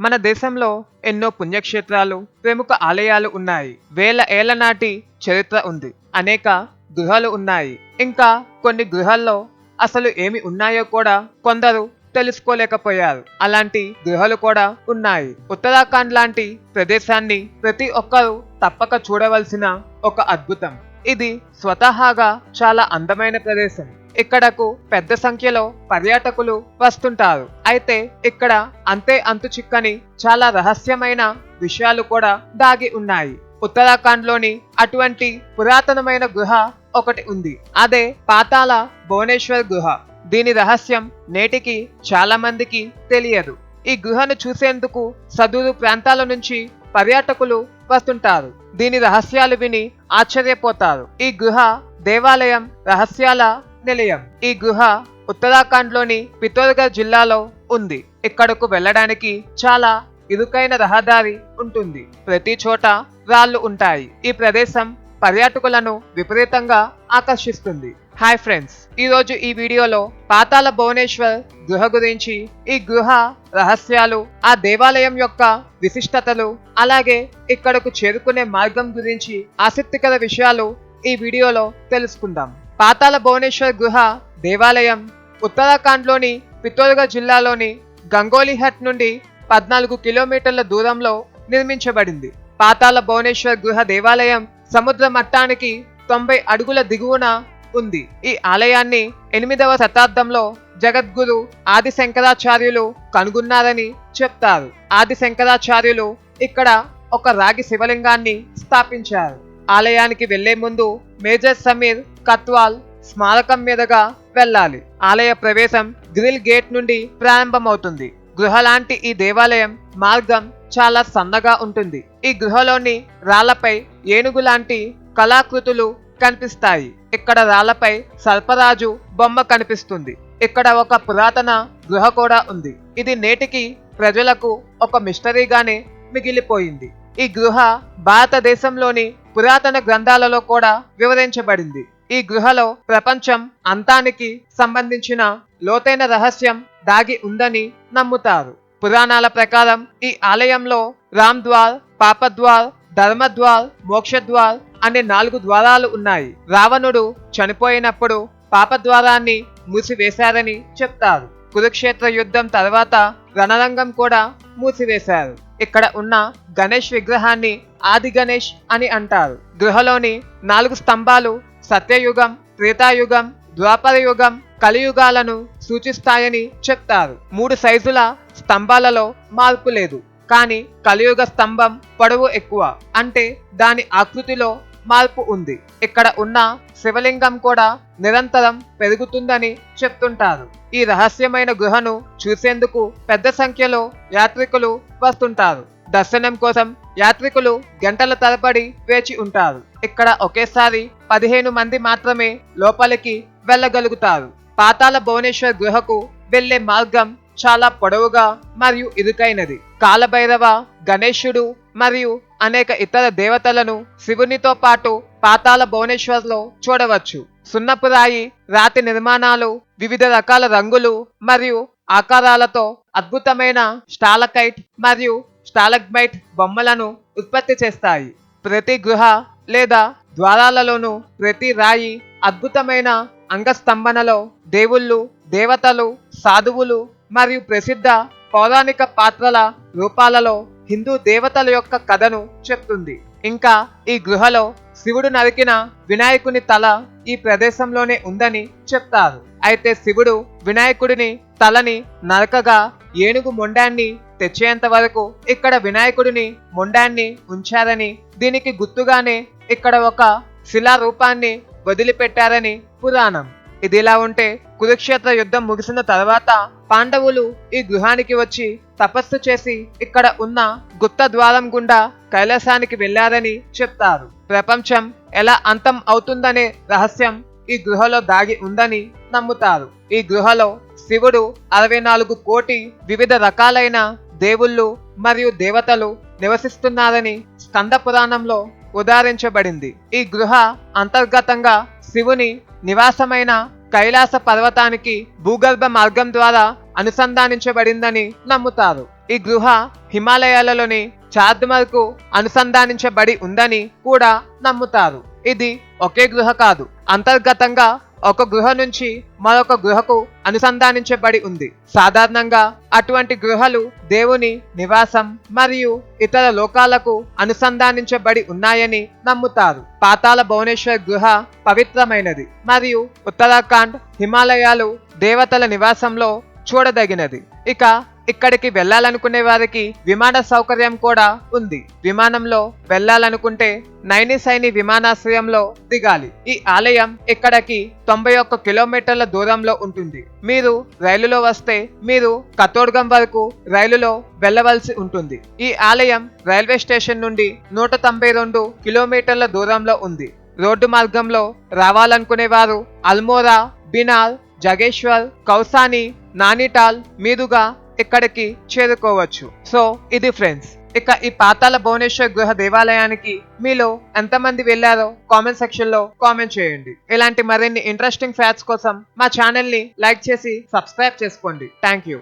మన దేశంలో ఎన్నో పుణ్యక్షేత్రాలు ప్రముఖ ఆలయాలు ఉన్నాయి. వేల ఏళ్ళ నాటి చరిత్ర ఉంది. అనేక గృహాలు ఉన్నాయి. ఇంకా కొన్ని గృహాల్లో అసలు ఏమి ఉన్నాయో కూడా కొందరు తెలుసుకోలేకపోయారు. అలాంటి గృహాలు కూడా ఉన్నాయి. ఉత్తరాఖండ్ లాంటి ప్రదేశాన్ని ప్రతి ఒక్కరూ తప్పక చూడవలసిన ఒక అద్భుతం. ఇది స్వతహాగా చాలా అందమైన ప్రదేశం. ఇక్కడకు పెద్ద సంఖ్యలో పర్యాటకులు వస్తుంటారు. అయితే ఇక్కడ అంతే అంతు చిక్కని చాలా రహస్యమైన విషయాలు కూడా దాగి ఉన్నాయి. ఉత్తరాఖండ్లోని అటువంటి పురాతనమైన గుహ ఒకటి ఉంది. అదే పాతాల భువనేశ్వర్ గుహ. దీని రహస్యం నేటికి చాలా మందికి తెలియదు. ఈ గుహను చూసేందుకు సదూరు ప్రాంతాల నుంచి పర్యాటకులు వస్తుంటారు. దీని రహస్యాలు విని ఆశ్చర్యపోతారు. ఈ గుహ దేవాలయం రహస్యాల నిలయం. ఈ గుహ ఉత్తరాఖండ్లోని పితోర్గఢ్ జిల్లాలో ఉంది. ఇక్కడకు వెళ్ళడానికి చాలా ఇరుకైన రహదారి ఉంటుంది. ప్రతి చోట రాళ్ళు ఉంటాయి. ఈ ప్రదేశం పర్యాటకులను విపరీతంగా ఆకర్షిస్తుంది. హాయ్ ఫ్రెండ్స్ ఈ రోజు ఈ వీడియోలో పాతాల భువనేశ్వర్ గుహ గురించి ఈ గుహ రహస్యాలు ఆ దేవాలయం యొక్క విశిష్టతలు అలాగే ఇక్కడకు చేరుకునే మార్గం గురించి ఆసక్తికర విషయాలు ఈ వీడియోలో తెలుసుకుందాం. పాతాల భువనేశ్వర్ గుహ దేవాలయం ఉత్తరాఖండ్లోని పితోర్గఢ్ జిల్లాలోని గంగోలీహట్ నుండి పద్నాలుగు కిలోమీటర్ల దూరంలో నిర్మించబడింది. పాతాల భువనేశ్వర్ గుహ దేవాలయం సముద్ర మట్టానికి తొంభై అడుగుల దిగువన ఉంది. ఈ ఆలయాన్ని ఎనిమిదవ శతాబ్దంలో జగద్గురు ఆది శంకరాచార్యులు కనుగొన్నారని చెప్తారు. ఆది శంకరాచార్యులు ఇక్కడ ఒక రాగి శివలింగాన్ని స్థాపించారు. ఆలయానికి వెళ్ళే ముందు మేజర్ సమీర్ కత్వాల్ స్మారకం మీదుగా వెళ్ళాలి. ఆలయ ప్రవేశం గ్రిల్ గేట్ నుండి ప్రారంభమవుతుంది. గృహ లాంటి ఈ దేవాలయం మార్గం చాలా సన్నగా ఉంటుంది. ఈ గృహలోని రాళ్ళపై ఏనుగు లాంటి కళాకృతులు కనిపిస్తాయి. ఇక్కడ రాళ్ళపై సర్పరాజు బొమ్మ కనిపిస్తుంది. ఇక్కడ ఒక పురాతన గృహ కూడా ఉంది. ఇది నేటికి ప్రజలకు ఒక మిస్టరీగానే మిగిలిపోయింది. ఈ గృహ భారతదేశంలోని పురాతన గ్రంథాలలో కూడా వివరించబడింది. ఈ గృహలో ప్రపంచం అంతానికి సంబంధించిన లోతైన రహస్యం దాగి ఉందని నమ్ముతారు. పురాణాల ప్రకారం ఈ ఆలయంలో రామ్ ద్వార్ పాపద్వార్ ధర్మద్వార్ మోక్షద్వార్ అనే నాలుగు ద్వారాలు ఉన్నాయి. రావణుడు చనిపోయినప్పుడు పాపద్వారాన్ని మూసివేశారని చెప్తారు. కురుక్షేత్ర యుద్ధం తర్వాత రణరంగం కూడా మూసివేశారు. ఇక్కడ ఉన్న గణేష్ విగ్రహాన్ని ఆది గణేష్ అని అంటారు. గృహలోని నాలుగు స్తంభాలు సత్యయుగం త్రేతాయుగం ద్వాపర యుగం కలియుగాలను సూచిస్తాయని చెప్తారు. మూడు సైజుల స్తంభాలలో మార్పు లేదు. కానీ కలియుగ స్తంభం పొడవు ఎక్కువ. అంటే దాని ఆకృతిలో మార్పు ఉంది. ఇక్కడ ఉన్న శివలింగం కూడా నిరంతరం పెరుగుతుందని చెప్తుంటారు. ఈ రహస్యమైన గుహను చూసేందుకు పెద్ద సంఖ్యలో యాత్రికులు వస్తుంటారు. దర్శనం కోసం యాత్రికులు గంటల తరబడి వేచి ఉంటారు. ఇక్కడ ఒకేసారి పదిహేను మంది మాత్రమే లోపలికి వెళ్ళగలుగుతారు. పాతాల భువనేశ్వర్ గుహకు వెళ్ళే మార్గం చాలా పొడవుగా మరియు ఇరుకైనది. కాలభైరవ గణేశుడు మరియు అనేక ఇతర దేవతలను శివునితో పాటు పాతాల భువనేశ్వర్లో చూడవచ్చు. సున్నపురాయి రాతి నిర్మాణాలు వివిధ రకాల రంగులు మరియు ఆకారాలతో అద్భుతమైన స్టాలకైట్ మరియు స్టాలగ్మైట్ బొమ్మలను ఉత్పత్తి చేస్తాయి. ప్రతి గృహ లేదా ద్వారాలలోనూ ప్రతి రాయి అద్భుతమైన అంగస్తంభనలో దేవుళ్ళు దేవతలు సాధువులు మరియు ప్రసిద్ధ పౌరాణిక పాత్రల రూపాలలో హిందూ దేవతల యొక్క కథను చెప్తుంది. ఇంకా ఈ గుహలో శివుడు నరికిన వినాయకుని తల ఈ ప్రదేశంలోనే ఉందని చెప్తారు. అయితే శివుడు వినాయకుడిని తలని నరకగా ఏనుగు మొండాన్ని తెచ్చేంత వరకు ఇక్కడ వినాయకుడిని మొండాన్ని ఉంచారని దీనికి గుర్తుగానే ఇక్కడ ఒక శిలా రూపాన్ని వదిలిపెట్టారని పురాణం. ఇదిలా ఉంటే కురుక్షేత్ర యుద్ధం ముగిసిన తర్వాత పాండవులు ఈ గృహానికి వచ్చి తపస్సు చేసి ఇక్కడ ఉన్న గుప్త ద్వారం గుండా కైలాసానికి వెళ్ళారని చెప్తారు. ప్రపంచం ఎలా అంతం అవుతుందనే రహస్యం ఈ గృహలో దాగి ఉందని నమ్ముతారు. ఈ గృహలో శివుడు అరవై నాలుగు కోటి వివిధ రకాలైన దేవుళ్ళు మరియు దేవతలు నివసిస్తున్నారని స్కంద పురాణంలో ఉదాహరించబడింది. ఈ గృహ అంతర్గతంగా శివుని నివాసమైన కైలాస పర్వతానికి భూగర్భ మార్గం ద్వారా అనుసంధానించబడిందని నమ్ముతారు. ఈ గృహ హిమాలయాలలోని చార్ద్మర్కు అనుసంధానించబడి ఉందని కూడా నమ్ముతారు. ఇది ఒకే గృహ కాదు అంతర్గతంగా ఒక గృహ నుంచి మరొక గృహకు అనుసంధానించబడి ఉంది. సాధారణంగా అటువంటి గృహలు దేవుని నివాసం మరియు ఇతర లోకాలకు అనుసంధానించబడి ఉన్నాయని నమ్ముతారు. పాతాల భువనేశ్వర్ గృహ పవిత్రమైనది మరియు ఉత్తరాఖండ్ హిమాలయాలు దేవతల నివాసంలో చూడదగినది. ఇక ఇక్కడికి వెళ్ళాలనుకునే వారికి విమాన సౌకర్యం కూడా ఉంది. విమానంలో వెళ్ళాలనుకుంటే నైనిసైని విమానాశ్రయంలో దిగాలి. ఈ ఆలయం ఇక్కడికి తొంభై ఒక్క కిలోమీటర్ల దూరంలో ఉంటుంది. మీరు రైలులో వస్తే మీరు కతోడ్గం వరకు రైలులో వెళ్ళవలసి ఉంటుంది. ఈ ఆలయం రైల్వే స్టేషన్ నుండి నూట తొంభై రెండు కిలోమీటర్ల దూరంలో ఉంది. రోడ్డు మార్గంలో రావాలనుకునే వారు అల్మోరా బినాల్ జగేశ్వర్ కౌసాని నానిటాల్ మీదుగా ఇక్కడికి చేరుకోవచ్చు. సో ఇది ఫ్రెండ్స్ ఇక ఈ పాతాల భువనేశ్వర్ గృహ దేవాలయానికి మీలో ఎంతమంది వెళ్ళారో కామెంట్ సెక్షన్లో కామెంట్ చేయండి. ఇలాంటి మరిన్ని ఇంట్రెస్టింగ్ ఫ్యాక్ట్స్ కోసం మా ఛానల్ని లైక్ చేసి సబ్స్క్రైబ్ చేసుకోండి. Thank you.